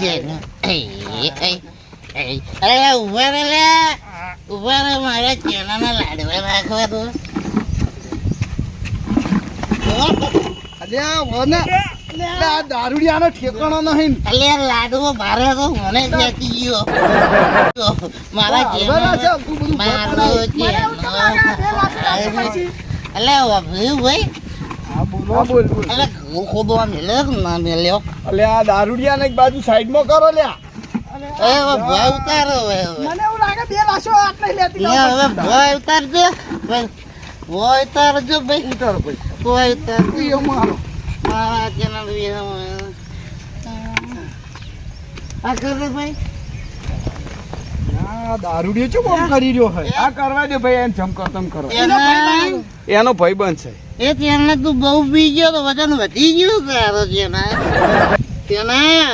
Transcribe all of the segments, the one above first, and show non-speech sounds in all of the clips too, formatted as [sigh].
છે ને એ, એ, એ, અરે ઊભા રે લે. ઊભા રે મારા ચેનાના લાડવા નાખવા તો અલ્યા એટલે આ દારૂડિયાનો ઠેકાણો નહીં. અલ્યા લાડવો મારે તો મને વેચી ગયો. મારા બધું મારો ચેનો. અલ્યા વાભી ભાઈ બોલ. બોલ અલે મેલ્યો કે ના મેલ્યો. અલ્યા આ દારૂડિયાને એક બાજુ સાઈડમાં કરો લ્યા એ ભાઈ ઉતારો હવે હવે. મને એવું લાગે બે લાશો આટલે લેતી લે હવે ભાઈ ઉતારજો. ભાઈ ઉતારજો ભાઈ. ઉતારો ભાઈ. ભાઈ ઉતારજો. અમારો મારા ચેનલ આ કરે ભાઈ. આ દારૂડિયો ચો કોમ કરી રહ્યો હે આ કરવા દે ભાઈ એને જમ કરતમ કરો. એના એનો ભાઈ બનશે એ તેને તું બહુ પી ગયો તો વજન વધી ગયું તારો જેના તેના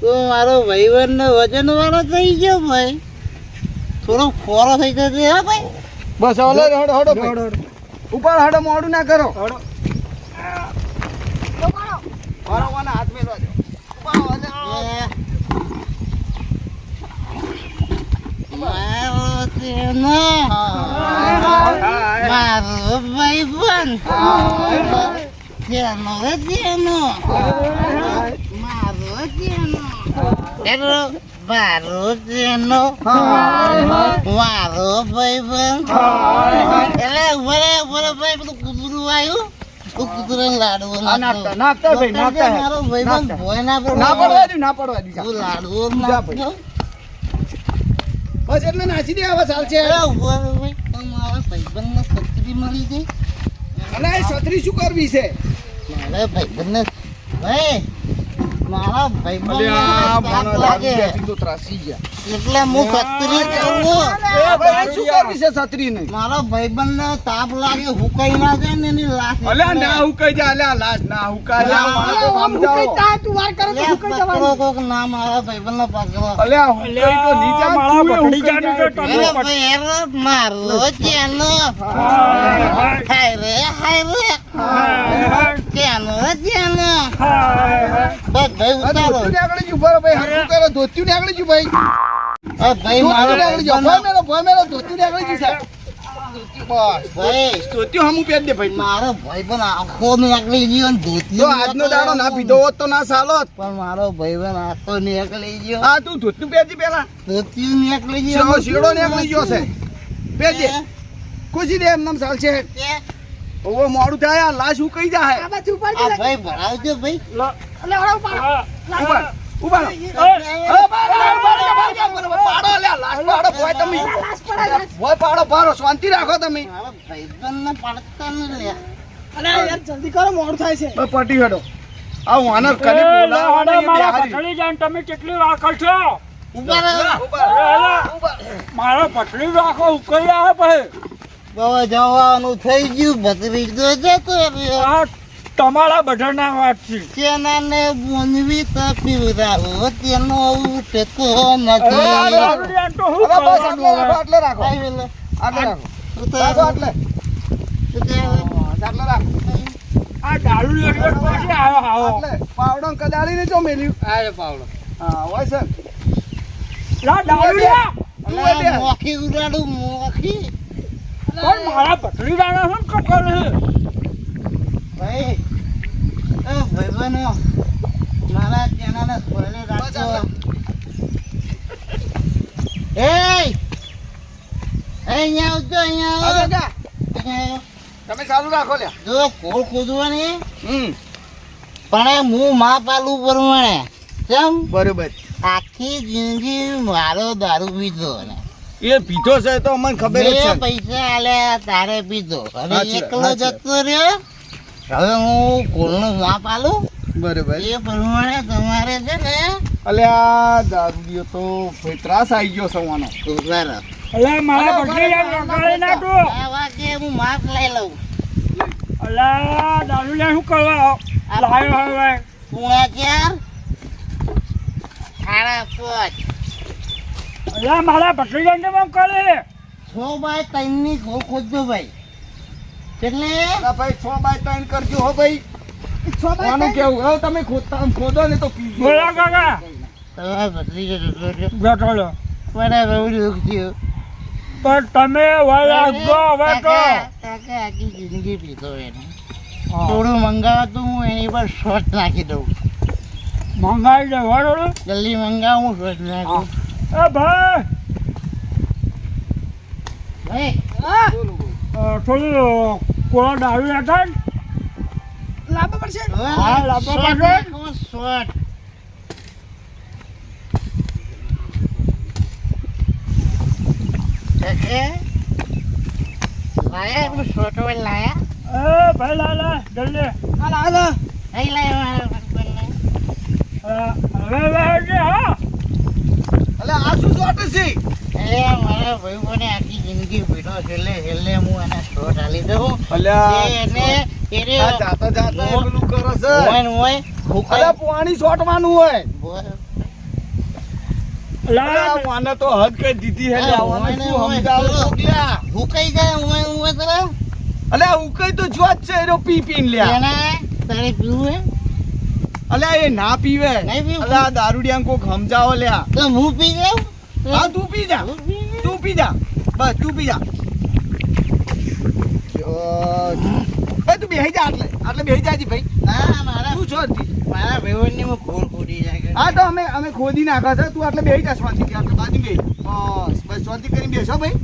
તું મારો ભાઈબંધ ને વજન વાળો થઈ ગયો ભાઈ. થોડો ફોરો થઈ જશે હા ભાઈ. બસ હલો હડો હડો ઉપર હડો મોડું ના કરો. હડો હાથ મેલવા દો એ. મારો તેનો મારો ભાઈબંધ તેનો તેનો મારો તેનો એનો મારો તેનો મારો ભાઈબંધ એટલે ઉભરે ઉભરે ભાઈ પેલું કૂતરું આવ્યું લાડવો ના પડે. ના પડવા દઉં ના પડવા દઉં લાડવો. બસ એટલે નાસી દે હવે ચાલશે અરે ઊભો રહો ભાઈ. તો મારા ભાઈબંધને છત્રી મળી ગઈ. અરે એ છત્રી શું કરવી છે મારા ભાઈબંધને ભાઈ મારા ગયા એટલે હું છત્રી કરું ભાઈ શું કરવી છે મારા ભાઈબંધને તાપ લાગે હુકાઈ ના ને લાશ અલ્યા ના ના કોક ના મારા ભાઈબંધને પકડો અલ્યા હુકાઈ તો નીચે માળા પકડી હુકાઈ તો તમે ભાઈ મારો રે ચેનો બસ ભાઈ આ ઉતારો. ધોતિયું ને આગળ જ ઊભો ભાઈ. હરખું કરો ધોતિયું ને આગળ જ ભાઈ. અ ભાઈ મારો આગળ જ ને આગળ જ બસ ભાઈ. ધોતિયું હમું પહેરી દે ભાઈ. મારો ભાઈબંધ આખો ગયો ને આજનો દાડો ના પીધો હોત તો ના સાલોત પણ મારો ભાઈબંધ આખો નીકળી ગયો. હા તું ધોત્યું પહેરજી પેલા ધોતી નીકળી ગયો. શેડો શેડો નીકળી ગયો છે. ખુશી દે એમ નામ ચાલશે? ઓવો મોડું થાય આ લાશ ઉકઈ જાય આ ભાઈ ભરાવજો ભાઈ ઊભા ઊભા રહો. હવે પાડો, પાડો, પાડો, પાડો, પાડો, લે લાશ પાડો, ભોય તમે. ભોય પાડો, પાડો, શાંતિ રાખો તમે મારા ભાઈબંધને પાડતા ન લે બસ પટી હેડો આ વાનર કરી બોલાવવાનો એ જાન તમે કેટલી વાકળ છો ઊભા ઊભા. મારો પટલી રાખો ઉકળી આવે પછી બહુ જવાનું થઈ ગયું ભત્રી તો જતો રહ્યો. આ તમારા બધાના વાત છે. તેનાને બોનવી તપી રાહો તેનો અરે, નથી એટલે રાખો, હવે? રાખો. હા, આ દારૂડિયો એટલે પછી આવો આટલે. પાવડો ને કદાળીને જો મેલ્યું. હા, હોય છે. લા બે. અલા, મોખી ઉડાડું મોખી. પણ મારા ભટલી દાણા શું કપડ છે? ભાઈ એ ભાઈબંધો મારા રાખજો. એ અહીંયા આવજો અહીંયા આવો. અહીંયા તમે ચાલુ રાખો લ્યા. જો કોળ ખોદવાની. હમ. પણ હું મા પાલું પ્રમાણે કેમ? બરોબર. આખી જિંદગી મારો દારૂ પીધો ને. એ પીધો છે તો અમને ખબર છે. પૈસા આલ્યા તારે પીધો. અને એકલો. જતો રહ્યો. હવે હું કોળનું માપ આલું. બરાબર. એ પ્રમાણે તમારે છે ને અલ્યા દારૂડિયો તો ભાઈ ત્રાસ આવી ગયો સવાનો તો રહો. અલા મારા પટલી દાણા રગાડી નાખો આ વાગે હું માપ લઈ લઉં. અલા લે શું કરવા? લાયો હવે. પૂણા ચાર સાડા પાંચ અલા મારા ભત્રીજાને કેમ કરે? છો બાય ત્રણની ગોળ ખોદજો ભાઈ. એટલે ભાઈ છ બાય ત્રણ કરજો હો ભાઈ. આનું કેવું? હવે તમે ખોદતા આમ ખોદો ને તો પી બોલો કાકા. તમારા ભત્રીજો જતો રહ્યો મને બહુ દુઃખ થયું. પણ તમે વાલા ગો હવે તો. કાકા આખી જિંદગી પીતો એને. થોડું મંગાવતું તો હું એની પર શોર્ટ નાખી દઉં. મંગાવી દે વાળો જલ્દી મંગાવું હું શોર્ટ નાખું. એ ભાઈ. ભાઈ અ, થોડું કોળા હતા ને લાંબા પડશે? હા, લાંબા શોર્ટ પડે. નાખો, શોર્ટ. લાયા આપણું શોર્ટ ઓઇલ લાયા? એ ભાઈ લા લા જલ્દી. લાયા હવે હા. છે અરે મારા ભાઈઓને આખી જિંદગી પીધો છેલ્લે છેલ્લે હું એને શોર્ટ આલી દઉં અલ્યા એ એને એને જાતા જાતા એ પેલું કરે છે મોય ને મોય પાણી શોટવાનું હોય લા મને તો હદ કઈ દીધી હે આવવાનું શું મોય. સમજાવું હુકાઈ જાય મોય ને મોય તરફ. અલે તો જો જ છે એનો પી પીન લ્યા એને તારે પીવું હે? અલે એ ના પીવે નહીં પીવું? અલે દારૂડિયા કોક સમજાવો લ્યા તો હું પી જાઉં? હા તું પી જા. તું પી જા. બસ તું પી જા. ભાઈ તું બેહી જા આટલે. આટલે બેહી જાજી ભાઈ. ના, મારા તું છો? મારા ભાઈઓની હું ખોળ ખોડી જાય હા તો અમે અમે ખોદી નાખા છે. તું આટલે બેહી જા શાંતિથી. આટલે બાજુ બેહી બસ બસ શાંતિ કરીને બેસો ભાઈ.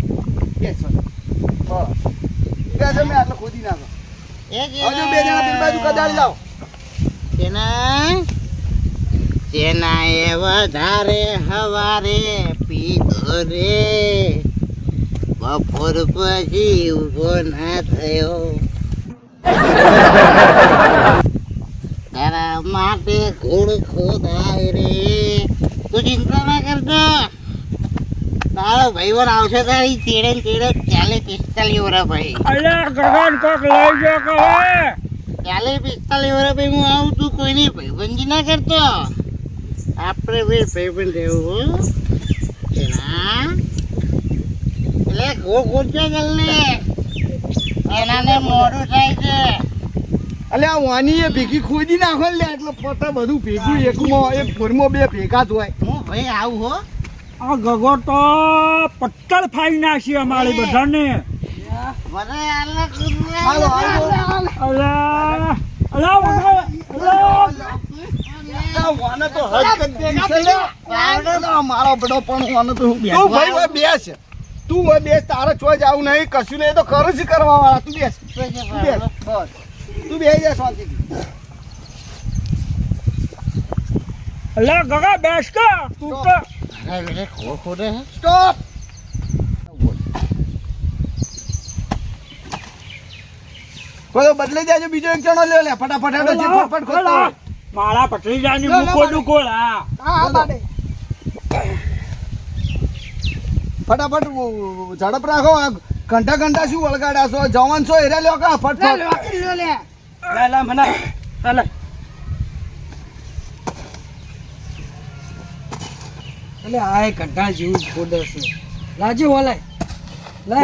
બેસો. બસ આટલે ખોદી નાખો એક બે જણા બાજુ કદાળી લાવો તેના તેના એ વધારે હવારે પીધો રે. બપોર પછી ઊભો ના થયો. તારા માટે ઘોડ ખોદાય રે. તું ચિંતા ના કરતો. તારો ભાઈબંધ આવશે તારી ચેડે ચેડે ચાલીસ પિસ્તાલીસ વર્ષ ભાઈ અલ્યા ગગન કોક લઈ ગયો કહે ચાલે પિસ્તાલીસ વર્ષ ભાઈ હું આવું છું કોઈની ભાઈબંધી ના કરતો. આપણે બે ભાઈ રહેવું એના એટલે ગો ગોચો જલ્દી. એનાને મોડું થાય છે. અલે આ વાની એ ભેગી ખોદી નાખો લે એટલે પતા બધું ભેગું એકમાં એક ફોરમાં બે ભેગા જ હોય. હું ભાઈ આવું હો. આ ગગો તો પત્તર ફાઈ નાખી અમારી બધાને. મને આલા હાલો હાલો મારો બડો પણ વાને તો હું તું ભાઈ બેસ. તું હોય બેસ તારે ચોય જાવું નહીં કશું નહીં તો ખરું જ કરવા વાળા તું બેસ. તું બેસ. બસ. તું બેસી જા શાંતિથી. અલ્યા ગગા બેસ કે તું તો. ખોડે સ્ટોપ. બોલો બદલાઈ બીજો એક જણો લ્યો લે ફટાફટ ફટાફટ હોય. પટલી લો, મૂકો. ડુકો હા ફટાફટ ઝડપ રાખો. ઘંટા ઘંટા શું વળગાડ્યા છો? જવાન છો એરે લ્યો કા? ફટફટ લે લે મને. લે એટલે આ એ ઘંટા જેવું જ ફોડે છે. લાજે ઓલે લે.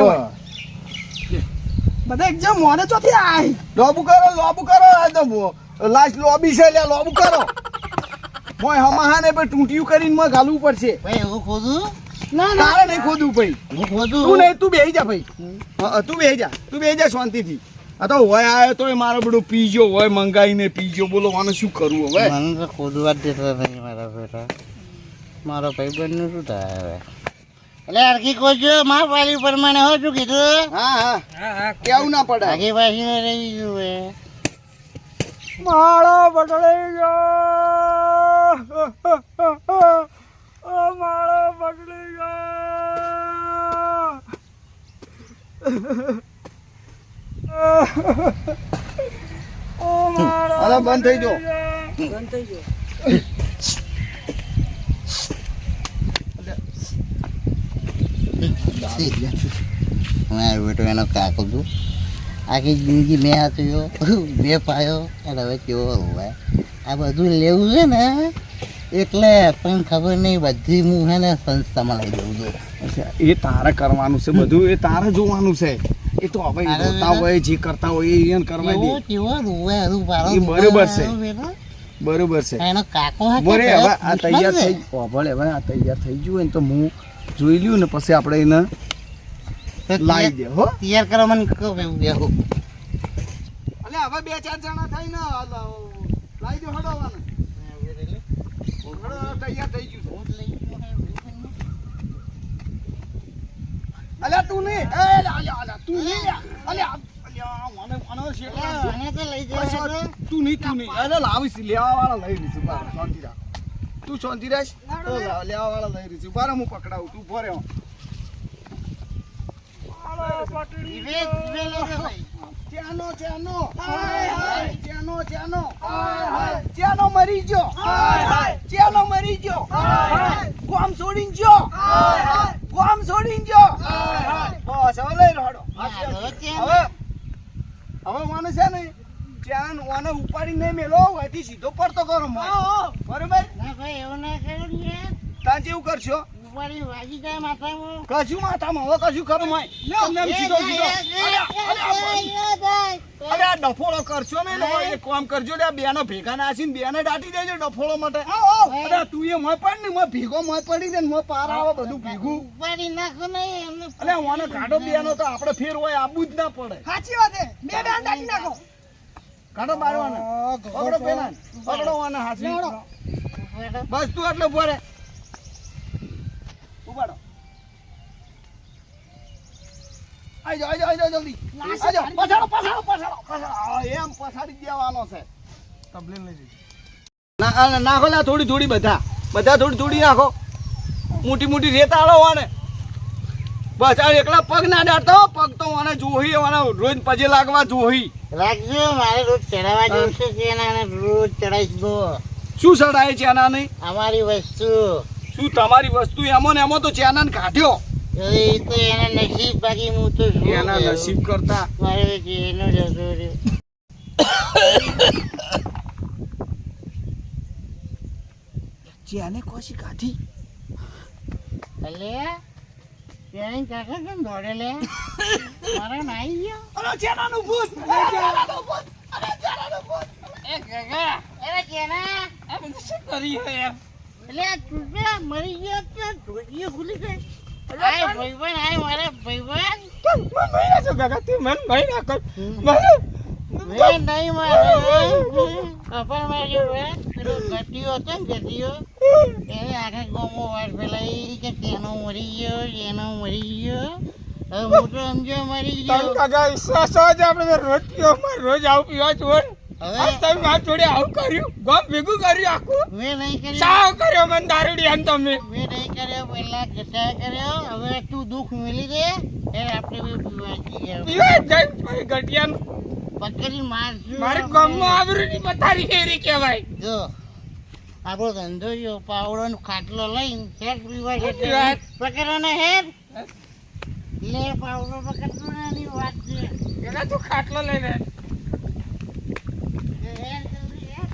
બધા એક જેમ મોને ચોથી આય. લોબુ કરો લોબુ કરો આ તો લાસ્ટ લોબી છે લે લોબ કરો. મોય હમાહાને પર ટૂંટિયું કરીને માં ઘાલવું પડશે. ભાઈ હું ખોદું? તારે નહીં ખોદવું ભાઈ. હું તું ખોદું નહીં તું બેહી જા ભાઈ. તું બેહી જા. તું બેહી જા શાંતિથી. આ તો હોય આવ્યો તો મારો બધો પીજો હોય મંગાઈને પીજો. બોલો આને શું કરવું હવે? મને તો ખોદવા જ નહીં મારા બેટા. મારો ભાઈબંધનું શું થાય હવે? એટલે હરકી કોજો માં પાલી પ્રમાણે હો શું કીધું? હા હા. હા હા. કેવું ના પડે આગી પાછી રહી ગયું હે બગડી ગયો ઓ મારો બદલી ગયો અરે બંધ થઈ ગયો બંધ થઈ ગયો હું આવ્યો એનો કાકો છું આખી જિંદગી મેં હાથ્યો મેં [laughs] પાયો અને હવે કેવો હોય આ બધું લેવું છે ને એટલે પણ ખબર નહીં બધી હું છે ને સંસ્થામાં લઈ જઉં છું. એ તારે કરવાનું છે બધું? એ તારે જોવાનું છે? એ તો હવે જોતા હોય જે કરતા હોય એ એને કરવા દે. કેવો રોવે હરું પારો બરોબર છે. બરોબર છે. એનો કાકો બોરે હવે આ તૈયાર થઈ હવે આ તૈયાર થઈ ગયું હોય ને તો હું જોઈ લ્યું ને પછી આપણે એને લાવી દે હો. તૈયાર કરવા મને કહો ભાઈ બેહો. અલે હવે બે ચાર જણા થઈ ને લાવી દો હડો હડો તૈયાર થઈ ગયું અલ્યા તું નહીં એ અલ્યા અલ્યા તું નહીં. તું નહીં તું નહીં. અરે લાવીશ લેવા વાળા લઈ લઈશ બાર શાંતિ રાખ. તું શાંતિ રાખ. લેવા વાળા લઈ રહીશું બારે હું પકડાવું તું ભરે લઈ જાઓ ભાઈ. ચાનો ચાનો ચાનો ચાનો ચાનો મરી ગયો. મરી ગયો. છોડીને ગયો. ગોમ છોડીને ગયો. બસ હવે લઈ ને. હવે હવે મને છે ને ચાન ઓને ઉપાડી નહીં મેલો અહીંથી સીધો પડતો કરો. બરોબર? ના ભાઈ એવું ના કરો ને યાર. તાન કરશો? ઉપાડી વાગી જાય માથામાં. કશું માથામાં હવે કશું ખરું મોય તમને એમ સીધો સીધો. અરે આ ડફોળો કરશો ને એક કામ કરજો આ બેનો ભેગા નાસીને બેને દાટી દેજો ડફોળો માટે. અરે તું એ મોય પડ ને મોય ભેગો મોય પડી ને મોય પાર આવે બધું ભેગું. પડી નાખો ને એમને અરે ઓને કાઢો બેનો તો આપણે ફેર હોય આબુ જ ના પડે. સાચી વાત છે. બે બેન દાટી નાખો. કાઢો બારવાને. પકડો પેલા. પકડો ઓને હાસી બસ તું એટલે ઊભો રે ઉપાડો આજો આજો જાઓ જલ્દી. આજો પછાડો પછાડો પછાડો. પછાડો એમ પછાડી દેવાનો છે. તબલીન લઈ જજો. નાખો લા થોડી થોડી બધા. બધા થોડી થોડી નાખો. મોટી મોટી રેત વાને બસ આ એકલા પગ ના ડાળતો હો, પગ તો મને જોહી વાને રોજ પજે લાગવા જોહી. રાખજો મારે રોજ ચડાવવા જેવું છે કે રોજ ચડાવીશ દો શું સડાય છે આના નહીં? અમારી વસ્તુ. શું તમારી વસ્તુ એમાં ને એમાં તો ચેનન કાઢ્યો? એ તો એના નસીબ બાકી હું તો એના નસીબ કરતા. મારે જેનો જતો રહ્યો. જેને કોશી કાઢી? અલે ત્યાં કાકા કેમ દોડે લે? મારા નાઈ ગયો. અરે ભૂત અરે જેનાનું ભૂત અરે જેનાનું ભૂત એ કાકા અરે કેના આ બધું શું કરી હે યાર એટલે આ મરી ગયો તો ખુલી ગઈ આય ભાઈબંધ આય મારા ભાઈબંધ. મને મહિના છો કાકા? તું મને મહિના કર. મને મેં નહીં માર્યો કપાળ માર્યો ભાઈ પેલો ગટીયો હતો ને ગટીયો એ આખા ગોમો વાત ફેલાઈ કે તેનો મરી ગયો એનો મરી ગયો. હવે તો સમજો મરી ગયો. કાકા વિશ્વાસ હોય આપણે રોજ રોજ આવું પીવા છું હવે તમે મારા જોડે આવું કર્યું? ગામ ભેગું કર્યું આખું? મેં નહીં કર્યું. સાવ કર્યો મને દારૂડી આમ તમે? મેં નહીં કર્યો પહેલા ઘટા કર્યો. હવે તું દુઃખ મેલી દે એ આપણે બી પીવા જઈએ. પીવા ગટિયાનું પકડી મારે ગામમાં આવરી પથારી ફેરી કહેવાય. જો આપણો ધંધો જો પાવડો નો ખાટલો લઈને હેડ પીવા જતો વાત. પકડો ને લે પાવડો પકડતો ને વાત છે. એના તું ખાટલો લઈને હેડ જલ્દી હેડ.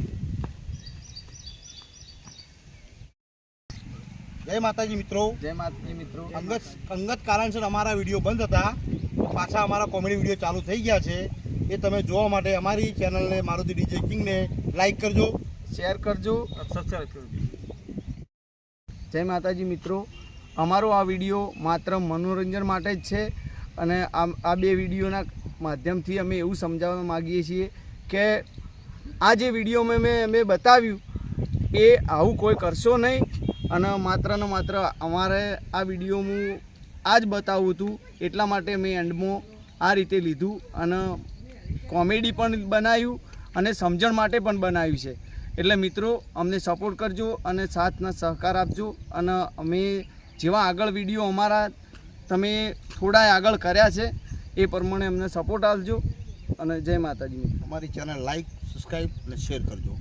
જય માતાજી મિત્રો. જય માતાજી મિત્રો. અંગત અંગત કારણસર અમારા વીડિયો બંધ હતા. પાછા અમારા કોમેડી વીડિયો ચાલુ થઈ ગયા છે. એ તમે જોવા માટે અમારી ચેનલને મારુતિ ડીજે કિંગને લાઈક કરજો. શેર કરજો સબસ્ક્રાઈબ કરજો. જય માતાજી મિત્રો. અમારો આ વીડિયો માત્ર મનોરંજન માટે જ છે અને આ આ બે વિડીયોના માધ્યમથી અમે એવું સમજાવવા માગીએ છીએ કે આ જે વિડીયોમાં મેં મેં બતાવ્યું એ આવું કોઈ કરશો નહીં. અને માત્ર ને માત્ર અમારે આ વીડિયો હું આ જ બતાવું હતું એટલા માટે મેં એન્ડમાં આ રીતે લીધું અને કોમેડી પણ બનાવ્યું અને સમજણ માટે પણ બનાવ્યું છે. એટલે મિત્રો, અમને સપોર્ટ કરજો અને સાથના સહકાર આપજો અને અમે જેવા આગળ વીડિયો અમારા તમે થોડા આગળ કર્યા છે, એ પ્રમાણે અમને સપોર્ટ આપજો. અને જય માતાજી અમારી ચેનલ લાઈક સબસ્ક્રાઈબ અને શેર કરજો.